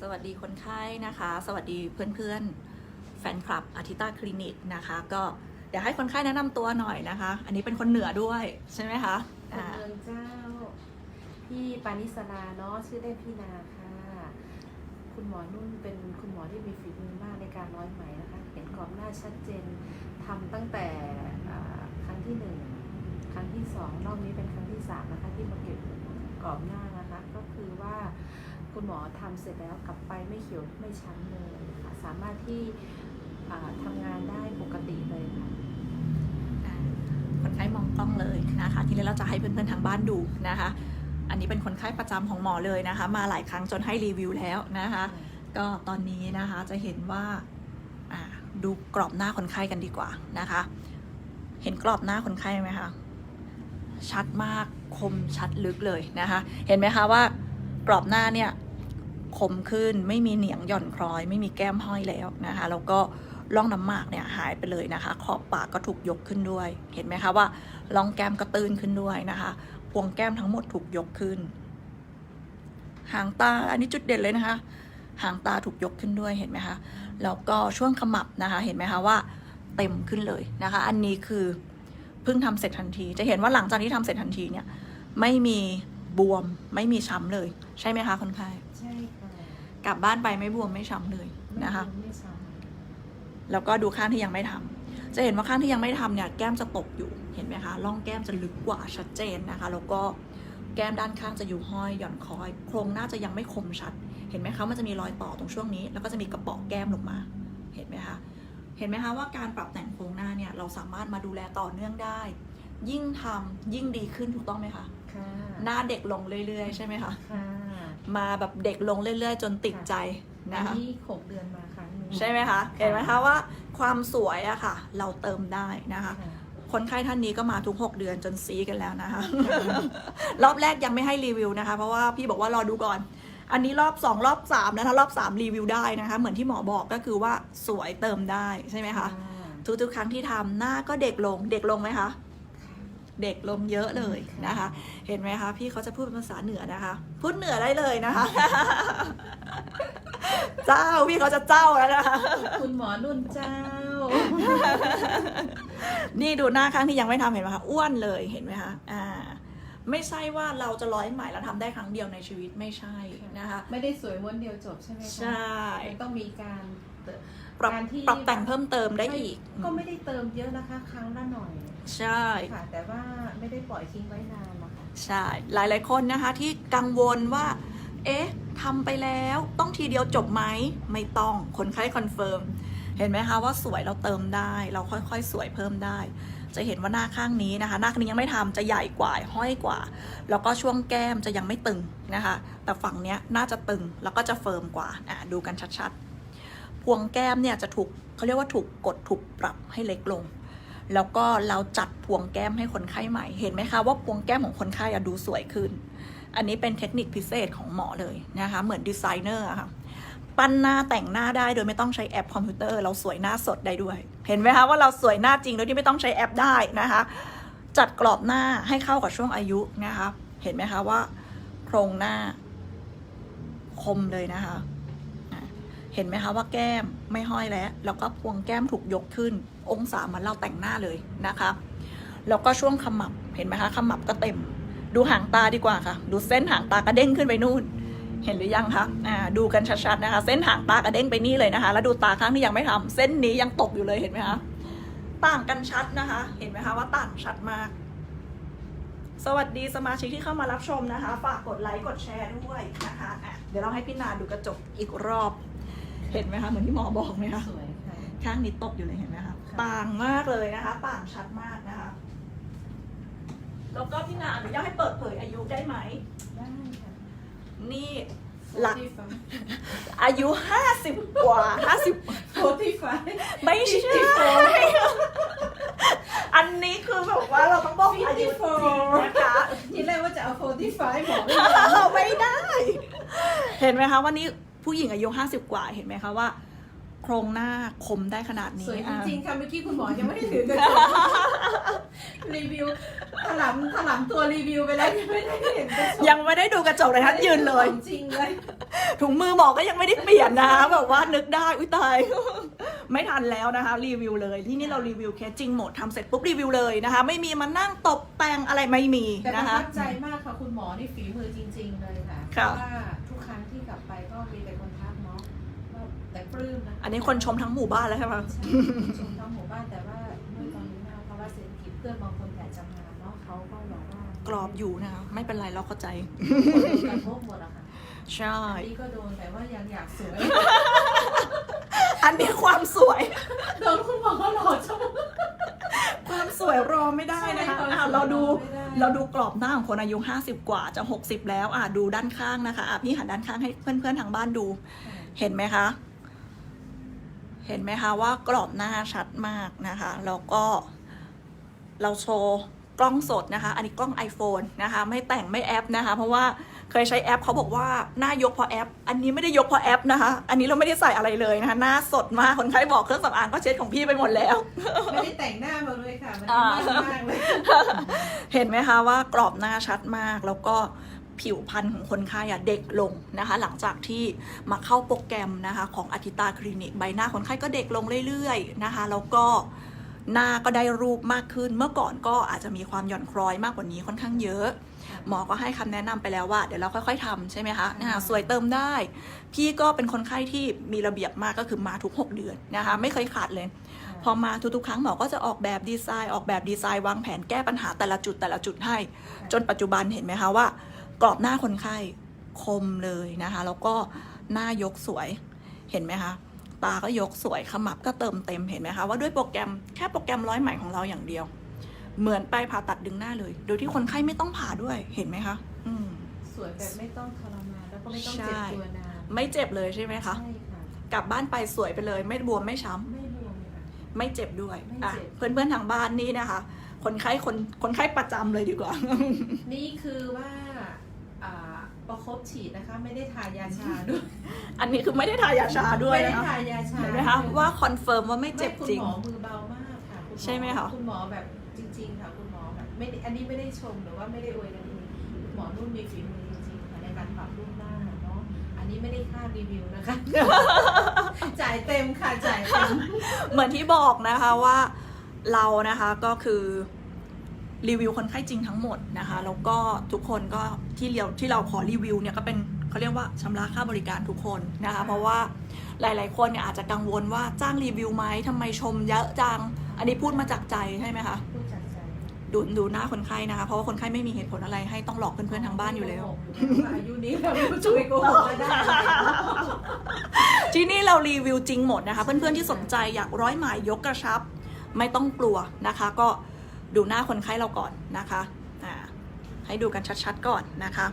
สวัสดีคนไข้นะคะ สวัสดีเพื่อนๆ แฟนคลับอาทิตาคลินิกนะคะ ก็เดี๋ยวให้คนไข้แนะนำตัวหน่อยนะคะ อันนี้เป็นคนเหนือด้วยใช่ไหมคะคนอ่าเมืองเจ้า พี่ปานิสลาเนาะชื่อเล่นพี่นาค่ะ คุณหมอนุ่นเป็นคุณหมอที่มีฝีมือมากในการร้อยไหมนะคะ เห็นกรอบหน้าชัดเจนทำตั้งแต่อ่าครั้งที่หนึ่งครั้งที่สองรอบนี้เป็นครั้งที่สามนะคะที่มาเก็บกรอบหน้านะคะ ก็คือ คุณหมอทำเสร็จแล้วกลับไปไม่เขียวไม่ช้ำเลยค่ะสามารถที่อ่าทำงานได้ปกติเลยค่ะอ่าคนไข้มองกล้องเลยนะคะ ทีนี้เราจะให้เพื่อนๆทางบ้านดูนะคะ อันนี้เป็นคนไข้ประจำของหมอเลยนะคะ มาหลายครั้งจนให้รีวิวแล้วนะคะ ก็ตอนนี้นะคะจะเห็นว่าอ่าดูกรอบหน้าคนไข้กันดีกว่านะคะ เห็นกรอบหน้าคนไข้ไหมคะชัดมากคมชัดลึกเลยนะคะ เห็นไหมคะว่ากรอบหน้าเนี่ย คมขึ้น ไม่มีเหนียงหย่อนคล้อย ไม่มีแก้มห้อยแล้วนะคะ แล้วก็ร่องน้ำหมากเนี่ยหายไปเลยนะคะ ขอบปากก็ถูกยกขึ้นด้วย เห็นไหมคะว่าร่องแก้มก็ตื้นขึ้นด้วยนะคะ พวงแก้มทั้งหมดถูกยกขึ้น หางตาอันนี้จุดเด่นเลยนะคะ หางตาถูกยกขึ้นด้วยเห็นไหมคะ แล้วก็ช่วงขมับนะคะ เห็นไหมคะว่าเต็มขึ้นเลยนะคะ อันนี้คือเพิ่งทำเสร็จทันที จะเห็นว่าหลังจากที่ทำเสร็จทันทีเนี่ยไม่มีบวมไม่มีช้ำเลย ใช่ไหมคะคนไข้ ใช่ค่ะกลับบ้านไปไม่บวมไม่ช้ำเลยนะคะ ไม่ซ้แล้วก็ดูข้างที่ยังไม่ทำจะเห็นว่าข้างที่ยังไม่ทำเนี่ยแก้มจะตกอยู่เห็นไหมคะร่องแก้มจะลึกกว่าชัดเจนนะคะแล้วก็แก้มด้านข้างจะอยู่ห้อยหย่อนคอย โครงหน้าจะยังไม่คมชัด เห็นไหมคะมันจะมีรอยต่อตรงช่วงนี้ แล้วก็จะมีกระเป๋อแก้มลงมา เห็นไหมคะเห็นไหมคะว่าการปรับแต่งโครงหน้าเนี่ยเราสามารถมาดูแลต่อเนื่องได้ ยิ่งทำยิ่งดีขึ้นถูกต้องไหมคะำค่ะหน้าเด็กลงเรื่อยๆ ใช่ไหมคะค่ะมาแบบเด็กลงเรื่อยๆ จนติดใจอันะคะนนี้หกเดือนมาครั้งหนึงใช่ไหมคะเห็นไหมคะว่าความสวยอะค่ะ เราเติมได้นะคะค่ะคนไข้ท่านนี้ก็มาทุก 6 เดือนจนซีกันแล้วนะคะ รอบแรกยังไม่ให้รีวิวนะคะ เพราะว่าพี่บอกว่ารอดูก่อน อันนี้รอบ 2 รอบ3นะคะรอบ 3 รีวิวได้นะคะ เหมือนที่หมอบอกก็คือว่าสวยเติมได้ใช่ไหมคะทุกๆครั้งที่ทำหน้าก็เด็กลงเด็กลงไหมคะ เด็กลงเยอะเลยนะคะ เห็นไหมคะพี่เขาจะพูดเป็นภาษาเหนือนะคะ พูดเหนือได้เลยนะคะ เจ้าพี่เขาจะเจ้าแล้วนะคะคุณหมอนุ่นเจ้า นี่ดูหน้าข้างที่ยังไม่ทำเห็นไหมคะอ้วนเลยเห็นไหมคะอ่า ไม่ใช่ว่าเราจะร้อยไหมแล้วทำได้ครั้งเดียวในชีวิตไม่ใช่นะคะไม่ได้สวยม้วนเดียวจบใช่ไหมคะใช่มันต้องมีการเติมปรับการที่ปรับแต่งเพิ่มเติมได้อีก ก็ไม่ได้เติมเยอะนะคะ ครั้งละหน่อย ใช่ค่ะแต่ว่าไม่ได้ปล่อยทิ้งไว้นานนะคะใช่หลายๆคนนะคะที่กังวลว่า เอ๊ะทำไปแล้วต้องทีเดียวจบไหมไม่ต้องคนไข้คอนเฟิร์มเห็นไหมคะว่าสวยเราเติมได้ เราค่อยๆ สวยเพิ่มได้ จะเห็นว่าหน้าข้างนี้นะคะ หน้าข้างนี้ยังไม่ทำจะใหญ่กว่าห้อยกว่า แล้วก็ช่วงแก้มจะยังไม่ตึงนะคะ แต่ฝั่งเนี้ยน่าจะตึงแล้วก็จะเฟิร์มกว่าอะดูกันชัดๆ พวงแก้มเนี่ยจะถูกเขาเรียกว่าถูกกดถูกปรับให้เล็กลง แล้วก็เราจัดพวงแก้มให้คนไข้ใหม่ เห็นไหมคะว่าพวงแก้มของคนไข้อะดูสวยขึ้น อันนี้เป็นเทคนิคพิเศษของหมอเลยนะคะ เหมือนดีไซเนอร์อะค่ะ ปั้นหน้าแต่งหน้าได้โดยไม่ต้องใช้แอปคอมพิวเตอร์เราสวยหน้าสดได้ด้วย เห็นไหมคะว่าเราสวยหน้าจริงโดยที่ไม่ต้องใช้แอปได้นะคะ จัดกรอบหน้าให้เข้ากับช่วงอายุนะคะ เห็นไหมคะว่า โครงหน้า คมเลยนะคะเห็นไหมคะว่าแก้มไม่ห้อยแล้ว แล้วก็พวงแก้มถูกยกขึ้น องศามันเราแต่งหน้าเลยนะคะแล้วก็ช่วงขมับเห็นไหมคะขมับก็เต็ม ดูหางตาดีกว่าค่ะ ดูเส้นหางตากระเด้งขึ้นไปนู่น เห็นหรือยังคะอ่าดูกันชัดๆนะคะ เส้นหางตากระเด้งไปนี่เลยนะคะ แล้วดูตาข้างที่ยังไม่ทำเส้นนี้ยังตกอยู่เลยเห็นไหมคะต่างกันชัดนะคะ เห็นไหมคะว่าต่างชัดมาก สวัสดีสมาชิกที่เข้ามารับชมนะคะ ฝากกดไลค์กดแชร์ด้วยนะคะอะเดี๋ยวเราให้พี่นาดูกระจกอีกรอบ เห็นไหมคะเหมือนที่หมอบอกไหมคะสวยค่ะข้างนี้ตกอยู่เลยเห็นไหมคะค่ะต่างมากเลยนะคะ ต่างชัดมากนะคะ แล้วก็พี่นาอนุญาตให้เปิดเผยอายุได้ไหมได้ค่ะ นี่หลัก45อายุห้าสิบกว่าห้าสิบ45ไม่ใช่อันนี้คือแบบว่าเราต้องบอกอายุจริงนะคะทีแรกว่าจะเอา45หมอไม่ไม่ได้ เห็นไหมคะวันนี้ผู้หญิงอายุห้าสิบกว่าเห็นไหมคะว่า โครงหน้าคมได้ขนาดนี้ สวยจอะริงๆค่ะเมื่อกี้คุณหมอยังไม่ได้ถือกระจกรีวิวถ ลำถลำตัวรีวิวไปแล้วยังไม่ได้เห็นกระจกยังไม่ได้ดูกระจกเลยทัดยืนเลย ของจริงเลย ถุงมือหมอก็ยังไม่ได้เปลี่ยนนะแบบว่านึกได้อุ้ยตาย ไม่ทันแล้วนะคะรีวิวเลยที่นี่เรารีวิวแค่จริงหมดทำเสร็จปุ๊บรีวิวเลยนะคะ ไม่มีมานั่งตกแต่งอะไรไม่มีแต่ประนะคะ ทับใจมากค่ะคุณหมอนี่ฝีมือจริง ๆ เลยค่ะเพค่ะ ราะว่าทุกครั้งที่กลับไปก็มีแต่คนทักเนาะว่าแต่ปลื้มนะอันนี้คนชมทั้งหมู่บ้านแล้วใช่ไหม ใช่ชม กว่ากรอบอยู่นะคะ ไม่เป็นไรเราเข้าใจคนกระทบหมดอะค่ะใช่ อันนี้ก็โดนแต่ว่ายังอยากสวย อันนี้ความสวย โดนคุณหมอเขาหลอกชม ความสวยรอไม่ได้นะคะใช่ความอะสวยเราดูรอไม่ได้ เราดูกรอบหน้าของคนอายุ 50 กว่าจะ 60 แล้วอะดูด้านข้างนะคะอะพี่หันด้านข้างให้เพื่อนๆทางบ้านดู เห็นไหมคะ เห็นไหมคะว่ากรอบหน้าชัดมากนะคะ แล้วก็เราโชว์ กล้องสดนะคะ อันนี้กล้อง iPhone นะคะ ไม่แต่งไม่แอปนะคะ เพราะว่าเคยใช้แอปเขาบอกว่าหน้ายกเพราะแอป อันนี้ไม่ได้ยกเพราะแอปนะคะ อันนี้เราไม่ได้ใส่อะไรเลยนะคะ หน้าสดมากคนไข้บอกเครื่องสำอางก็เช็ดของพี่ไปหมดแล้ว ไม่ได้แต่งหน้ามาเลยค่ะ มันอ่ามากมากเลย เห็นไหมคะว่ากรอบหน้าชัดมากแล้วก็ผิวพรรณของคนไข้อะเด็กลงนะคะ หลังจากที่มาเข้าโปรแกรมนะคะ ของอาทิตาคลินิกใบหน้าคนไข้ก็เด็กลงเรื่อยๆนะคะ แล้วก็ หน้าก็ได้รูปมากขึ้น เมื่อก่อนก็อาจจะมีความหย่อนคล้อยมากกว่านี้ค่อนข้างเยอะ หมอก็ให้คำแนะนำไปแล้วว่า เดี๋ยวเราค่อยๆทำใช่ไหมคะนะคะสวยเติมได้ พี่ก็เป็นคนไข้ที่มีระเบียบมากก็คือมาทุก 6 เดือนนะคะ ไม่เคยขาดเลย พอมาทุกๆครั้งหมอก็จะออกแบบดีไซน์ออกแบบดีไซน์วางแผนแก้ปัญหาแต่ละจุดแต่ละจุดให้ จนปัจจุบันเห็นไหมคะว่ากรอบหน้าคนไข้คมเลยนะคะ แล้วก็หน้ายกสวยเห็นไหมคะ ตาก็ยกสวยขมับก็เติมเต็มเห็นไหมคะว่าด้วยโปรแกรมแค่โปรแกรมร้อยไหมของเราอย่างเดียว เหมือนไปผ่าตัดดึงหน้าเลย โดยที่คนไข้ไม่ต้องผ่าด้วยเห็นไหมคะอืมสวยแบบไม่ต้องทรมานแล้วก็ไม่ต้องเจ็บใช่ตัวนานไม่เจ็บเลยใช่ไหมคะใช่ค่ะกลับบ้านไปสวยไปเลย ไม่บวมไม่ช้ำไม่บวมเลยค่ะ ไม่เจ็บด้วยไม่อะเจ็บ เพื่อนๆทางบ้านนี่นะคะ คนไข้คนคนไข้ประจำเลยดีกว่า นี่คือว่าอ่า ประคบฉีดนะคะ ไม่ได้ทายาชาด้วยอันนี้คือไม่ได้ทายาชาด้วยไม่ได้นะคะทายาชาเห็นไหมคะว่าคอนเฟิร์มว่าไม่เจ็บจริงคุณหมอมือเบามากค่ะคุณหมอใช่ไหมคะ คุณหมอแบบจริง ๆ ค่ะคุณหมอแบบไม่ได้อันนี้ไม่ได้ชมหรือว่าไม่ได้อวยกันเองคุณหมอนุ่นมีฝีมือจริงๆค่ะในการปรับรูปหน้าเนาะอันนี้ไม่ได้ค่ารีวิวนะคะ จ่ายเต็มค่ะจ่ายเต็ม เหมือนที่บอกนะคะว่าเรานะคะก็คือ รีวิวคนไข้จริงทั้งหมดนะคะ แล้วก็ทุกคนก็ที่เราที่เราขอรีวิวเนี่ยก็เป็นเขาเรียกว่าชำระค่าบริการทุกคนนะคะ เพราะว่าหลาย ๆ คนเนี่ยอาจจะกังวลว่าจ้างรีวิวไหมทำไมชมเยอะจัง อันนี้พูดมาจากใจใช่ไหมคะพูดจากใจดูดูหน้าคนไข้นะคะ เพราะว่าคนไข้ไม่มีเหตุผลอะไรให้ต้องหลอกเพื่อนๆทางบ้านอยู่แล้วอายุนี้เราไม่รู้จะไปโกหกไม่ได้ที่นี่เรารีวิวจริงหมดนะคะ เพื่อนๆที่สนใจอยากร้อยไหมายยกกระชับ ไม่ต้องกลัวนะคะ ก็ ดูหน้าคนไข้เราก่อนนะคะให้ดูกันชัดๆก่อนนะคะ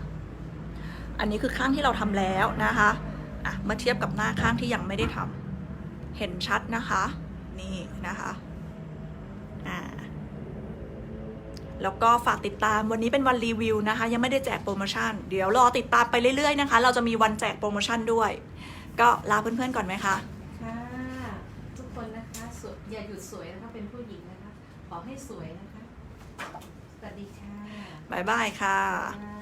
อันนี้คือข้างที่เราทำแล้วนะคะะมาเทียบกับหน้าข้างที่ยังไม่ได้ทำเห็นชัดนะคะ นี่นะคะแล้วก็ฝากติดตามวันนี้เป็นวันรีวิวนะคะ ยังไม่ได้แจกโปรโมชั่น เดี๋ยวรอติดตามไปเรื่อยๆนะคะ เราจะมีวันแจกโปรโมชั่นด้วย ก็ลาเพื่อนๆก่อนไหมคะค่ะทุกคนนะคะอย่าหยุดสวยนะคะเป็นผู้หญิง ขอให้สวยนะคะ สวัสดีค่ะบ๊ายบายค่ะค่ะ